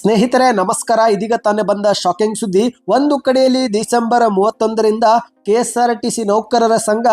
ಸ್ನೇಹಿತರೆ ನಮಸ್ಕಾರ. ಇದೀಗ ತಾನೇ ಬಂದ ಶಾಕಿಂಗ್ ಸುದ್ದಿ. ಒಂದು ಕಡೆಯಲ್ಲಿ ಡಿಸೆಂಬರ್ ಮೂವತ್ತೊಂದರಿಂದ ಕೆಎಸ್ಆರ್ಟಿಸಿ ನೌಕರರ ಸಂಘ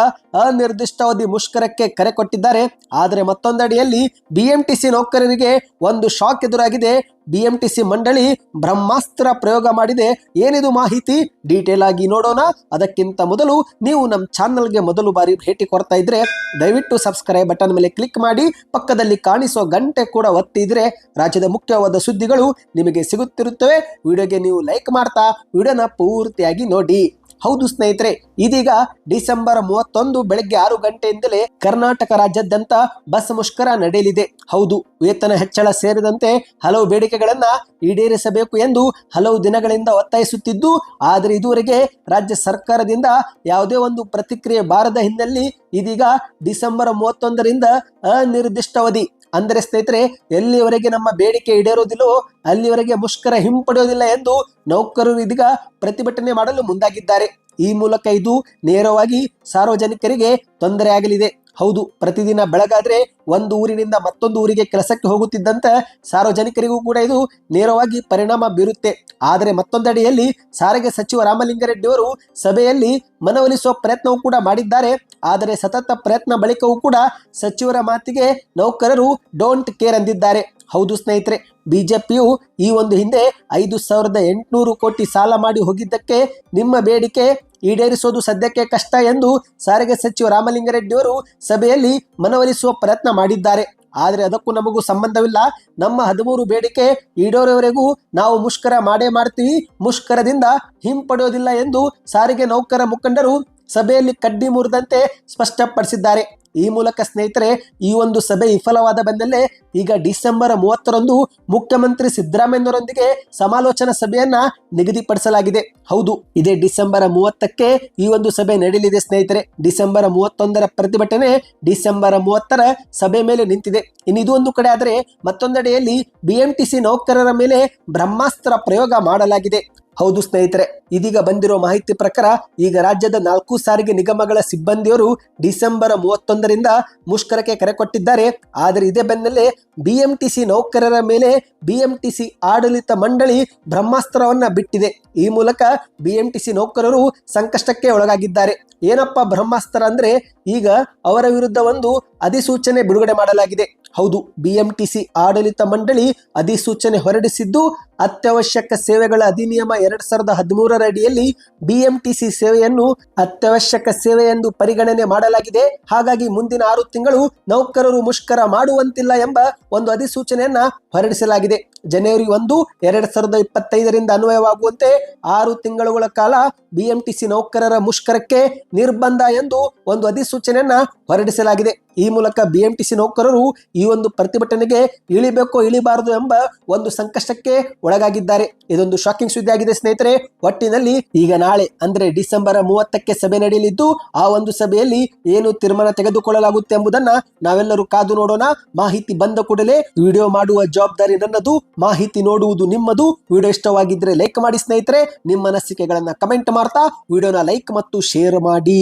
ಅನಿರ್ದಿಷ್ಟಾವಧಿ ಮುಷ್ಕರಕ್ಕೆ ಕರೆ ಕೊಟ್ಟಿದ್ದಾರೆ. ಆದರೆ ಮತ್ತೊಂದಡಿಯಲ್ಲಿ ಬಿಎಂಟಿಸಿ ನೌಕರರಿಗೆ ಒಂದು ಶಾಕ್ ಎದುರಾಗಿದೆ. ಬಿಎಂಟಿಸಿ ಮಂಡಳಿ ಬ್ರಹ್ಮಾಸ್ತ್ರ ಪ್ರಯೋಗ ಮಾಡಿದೆ. ಏನಿದು ಮಾಹಿತಿ? ಡೀಟೇಲ್ ಆಗಿ ನೋಡೋಣ. ಅದಕ್ಕಿಂತ ಮೊದಲು ನೀವು ನಮ್ಮ ಚಾನಲ್ಗೆ ಮೊದಲು ಬಾರಿ ಭೇಟಿ ಕೊಡ್ತಾ ಇದ್ರೆ ದಯವಿಟ್ಟು ಸಬ್ಸ್ಕ್ರೈಬ್ ಬಟನ್ ಮೇಲೆ ಕ್ಲಿಕ್ ಮಾಡಿ. ಪಕ್ಕದಲ್ಲಿ ಕಾಣಿಸೋ ಗಂಟೆ ಕೂಡ ಒತ್ತಿದ್ರೆ ರಾಜ್ಯದ ಮುಖ್ಯವಾದ ಸುದ್ದಿಗಳು ನಿಮಗೆ ಸಿಗುತ್ತಿರುತ್ತವೆ. ವಿಡಿಯೋಗೆ ನೀವು ಲೈಕ್ ಮಾಡ್ತಾ, ವಿಡಿಯೋನ ಪೂರ್ತಿಯಾಗಿ ನೋಡಿ. ಹೌದು ಸ್ನೇಹಿತರೆ, ಇದೀಗ ಡಿಸೆಂಬರ್ ಮೂವತ್ತೊಂದು ಬೆಳಗ್ಗೆ ಆರು ಗಂಟೆಯಿಂದಲೇ ಕರ್ನಾಟಕ ರಾಜ್ಯಾದ್ಯಂತ ಬಸ್ ಮುಷ್ಕರ ನಡೆಯಲಿದೆ. ಹೌದು, ವೇತನ ಹೆಚ್ಚಳ ಸೇರಿದಂತೆ ಹಲವು ಬೇಡಿಕೆಗಳನ್ನ ಈಡೇರಿಸಬೇಕು ಎಂದು ಹಲವು ದಿನಗಳಿಂದ ಒತ್ತಾಯಿಸುತ್ತಿದ್ದು, ಆದರೆ ಇದುವರೆಗೆ ರಾಜ್ಯ ಸರ್ಕಾರದಿಂದ ಯಾವುದೇ ಒಂದು ಪ್ರತಿಕ್ರಿಯೆ ಬಾರದ ಹಿನ್ನೆಲೆಯಲ್ಲಿ ಇದೀಗ ಡಿಸೆಂಬರ್ ಮೂವತ್ತೊಂದರಿಂದ ಅನಿರ್ದಿಷ್ಟಾವಧಿ ಅಂದರೆ ಸ್ನೇಹಿತರೆ, ಎಲ್ಲಿವರೆಗೆ ನಮ್ಮ ಬೇಡಿಕೆ ಈಡೇರೋದಿಲ್ಲೋ ಅಲ್ಲಿವರೆಗೆ ಮುಷ್ಕರ ಹಿಂಪಡೆಯೋದಿಲ್ಲ ಎಂದು ನೌಕರರು ಇದೀಗ ಪ್ರತಿಭಟನೆ ಮಾಡಲು ಮುಂದಾಗಿದ್ದಾರೆ. ಈ ಮೂಲಕ ಇದು ನೇರವಾಗಿ ಸಾರ್ವಜನಿಕರಿಗೆ ತೊಂದರೆ ಆಗಲಿದೆ ಹೌದು, ಪ್ರತಿದಿನ ಬೆಳಗಾದ್ರೆ ಒಂದು ಊರಿನಿಂದ ಮತ್ತೊಂದು ಊರಿಗೆ ಕೆಲಸಕ್ಕೆ ಹೋಗುತ್ತಿದ್ದಂತ ಸಾರ್ವಜನಿಕರಿಗೂ ಕೂಡ ಇದು ನೇರವಾಗಿ ಪರಿಣಾಮ ಬೀರುತ್ತೆ. ಆದರೆ ಮತ್ತೊಂದಡಿಯಲ್ಲಿ ಸಾರಿಗೆ ಸಚಿವ ರಾಮಲಿಂಗಾರೆಡ್ಡಿಯವರು ಸಭೆಯಲ್ಲಿ ಮನವೊಲಿಸುವ ಪ್ರಯತ್ನವೂ ಕೂಡ ಮಾಡಿದ್ದಾರೆ. ಆದರೆ ಸತತ ಪ್ರಯತ್ನ ಬಳಿಕವೂ ಕೂಡ ಸಚಿವರ ಮಾತಿಗೆ ನೌಕರರು ಡೋಂಟ್ ಕೇರ್ ಅಂದಿದ್ದಾರೆ. ಹೌದು ಸ್ನೇಹಿತರೆ, ಬಿಜೆಪಿಯು ಈ ಒಂದು ಹಿಂದೆ ಐದು ಸಾವಿರದ ಎಂಟುನೂರು ಕೋಟಿ ಸಾಲ ಮಾಡಿ ಹೋಗಿದ್ದಕ್ಕೆ ನಿಮ್ಮ ಬೇಡಿಕೆ ಈಡೇರಿಸೋದು ಸದ್ಯಕ್ಕೆ ಕಷ್ಟ ಎಂದು ಸಾರಿಗೆ ಸಚಿವ ರಾಮಲಿಂಗಾರೆಡ್ಡಿಯವರು ಸಭೆಯಲ್ಲಿ ಮನವೊಲಿಸುವ ಪ್ರಯತ್ನ ಮಾಡಿದ್ದಾರೆ. ಆದರೆ ಅದಕ್ಕೂ ನಮಗೂ ಸಂಬಂಧವಿಲ್ಲ. ನಮ್ಮ ಹದಿಮೂರು ಬೇಡಿಕೆ ಈಡೇರೋವರೆಗೂ ನಾವು ಮುಷ್ಕರ ಮಾಡೇ ಮಾಡ್ತೀವಿ. ಮುಷ್ಕರದಿಂದ ಹಿಂಪಡೆಯೋದಿಲ್ಲ ಎಂದು ಸಾರಿಗೆ ನೌಕರ ಮುಖಂಡರು ಸಭೆಯಲ್ಲಿ ಕಡ್ಡಿ ಮುರಿದಂತೆ ಸ್ಪಷ್ಟಪಡಿಸಿದ್ದಾರೆ. ಈ ಮೂಲಕ ಸ್ನೇಹಿತರೆ, ಈ ಒಂದು ಸಭೆ ವಿಫಲವಾದ ಬೆನ್ನಲ್ಲೇ ಈಗ ಡಿಸೆಂಬರ್ ಮೂವತ್ತರಂದು ಮುಖ್ಯಮಂತ್ರಿ ಸಿದ್ದರಾಮಯ್ಯನವರೊಂದಿಗೆ ಸಮಾಲೋಚನಾ ಸಭೆಯನ್ನ ನಿಗದಿಪಡಿಸಲಾಗಿದೆ. ಹೌದು, ಇದೇ ಡಿಸೆಂಬರ್ ಮೂವತ್ತಕ್ಕೆ ಈ ಒಂದು ಸಭೆ ನಡೆಯಲಿದೆ ಸ್ನೇಹಿತರೆ. ಡಿಸೆಂಬರ್ ಮೂವತ್ತೊಂದರ ಪ್ರತಿಭಟನೆ ಡಿಸೆಂಬರ್ ಮೂವತ್ತರ ಸಭೆ ಮೇಲೆ ನಿಂತಿದೆ. ಇನ್ನು ಇದು ಒಂದು ಕಡೆ ಆದರೆ ಮತ್ತೊಂದೆಡೆಯಲ್ಲಿ ಬಿಎಂಟಿಸಿ ನೌಕರರ ಮೇಲೆ ಬ್ರಹ್ಮಾಸ್ತ್ರ ಪ್ರಯೋಗ ಮಾಡಲಾಗಿದೆ. ಹೌದು ಸ್ನೇಹಿತರೆ, ಇದೀಗ ಬಂದಿರೋ ಮಾಹಿತಿ ಪ್ರಕಾರ ಈಗ ರಾಜ್ಯದ ನಾಲ್ಕು ಸಾರಿಗೆ ನಿಗಮಗಳ ಸಿಬ್ಬಂದಿಯವರು ಡಿಸೆಂಬರ್ ಮೂವತ್ತೊಂದರಿಂದ ಮುಷ್ಕರಕ್ಕೆ ಕರೆ ಕೊಟ್ಟಿದ್ದಾರೆ. ಆದರೆ ಇದೇ ಬೆನ್ನಲ್ಲೇ ಬಿಎಂಟಿಸಿ ನೌಕರರ ಮೇಲೆ ಬಿಎಂಟಿಸಿ ಆಡಳಿತ ಮಂಡಳಿ ಬ್ರಹ್ಮಾಸ್ತ್ರವನ್ನ ಬಿಟ್ಟಿದೆ. ಈ ಮೂಲಕ ಬಿಎಂಟಿಸಿ ನೌಕರರು ಸಂಕಷ್ಟಕ್ಕೆ ಒಳಗಾಗಿದ್ದಾರೆ. ಏನಪ್ಪ ಬ್ರಹ್ಮಾಸ್ತ್ರ ಅಂದ್ರೆ? ಈಗ ಅವರ ವಿರುದ್ಧ ಒಂದು ಅಧಿಸೂಚನೆ ಬಿಡುಗಡೆ ಮಾಡಲಾಗಿದೆ. ಹೌದು, ಬಿಎಂಟಿಸಿ ಆಡಳಿತ ಮಂಡಳಿ ಅಧಿಸೂಚನೆ ಹೊರಡಿಸಿದ್ದು ಅತ್ಯವಶ್ಯಕ ಸೇವೆಗಳ ಅಧಿನಿಯಮ ಎರಡ್ ಸಾವಿರದ ಹದಿಮೂರರ ಅಡಿಯಲ್ಲಿ ಬಿಎಂಟಿಸಿ ಸೇವೆಯನ್ನು ಅತ್ಯವಶ್ಯಕ ಸೇವೆ ಎಂದು ಪರಿಗಣನೆ ಮಾಡಲಾಗಿದೆ. ಹಾಗಾಗಿ ಮುಂದಿನ ಆರು ತಿಂಗಳು ನೌಕರರು ಮುಷ್ಕರ ಮಾಡುವಂತಿಲ್ಲ ಎಂಬ ಒಂದು ಅಧಿಸೂಚನೆಯನ್ನ ಹೊರಡಿಸಲಾಗಿದೆ. ಜನವರಿ ಒಂದು ಎರಡ್ ಸಾವಿರದ ಇಪ್ಪತ್ತೈದರಿಂದ ಅನ್ವಯವಾಗುವಂತೆ ಆರು ತಿಂಗಳುಗಳ ಕಾಲ ಬಿಎಂಟಿಸಿ ನೌಕರರ ಮುಷ್ಕರಕ್ಕೆ ನಿರ್ಬಂಧ ಎಂದು ಒಂದು ಅಧಿಸೂಚನೆಯನ್ನ ಹೊರಡಿಸಲಾಗಿದೆ. ಈ ಮೂಲಕ ಬಿಎಂಟಿಸಿ ನೌಕರರು ಈ ಒಂದು ಪ್ರತಿಭಟನೆಗೆ ಇಳಿಬೇಕೋ ಇಳಿಬಾರದು ಎಂಬ ಒಂದು ಸಂಕಷ್ಟಕ್ಕೆ ಒಳಗಾಗಿದ್ದಾರೆ. ಇದೊಂದು ಶಾಕಿಂಗ್ ಸುದ್ದಿ ಆಗಿದೆ ಸ್ನೇಹಿತರೆ. ಒಟ್ಟಿನಲ್ಲಿ ಈಗ ನಾಳೆ, ಅಂದ್ರೆ ಡಿಸೆಂಬರ್ ಮೂವತ್ತಕ್ಕೆ ಸಭೆ ನಡೆಯಲಿದ್ದು, ಆ ಒಂದು ಸಭೆಯಲ್ಲಿ ಏನು ತೀರ್ಮಾನ ತೆಗೆದುಕೊಳ್ಳಲಾಗುತ್ತೆ ಎಂಬುದನ್ನ ನಾವೆಲ್ಲರೂ ಕಾದು ನೋಡೋಣ. ಮಾಹಿತಿ ಬಂದ ಕೂಡಲೇ ವಿಡಿಯೋ ಮಾಡುವ ಜವಾಬ್ದಾರಿ ನನ್ನದು. ಮಾಹಿತಿ ನೋಡುವುದು ನಿಮ್ಮದು. ವಿಡಿಯೋ ಇಷ್ಟವಾಗಿದ್ರೆ ಲೈಕ್ ಮಾಡಿ ಸ್ನೇಹಿತರೆ. ನಿಮ್ಮ ಅನಿಸಿಕೆಗಳನ್ನ ಕಮೆಂಟ್ ಮಾಡ್ತಾ, ವಿಡಿಯೋನ ಲೈಕ್ ಮತ್ತು ಶೇರ್ ಮಾಡಿ.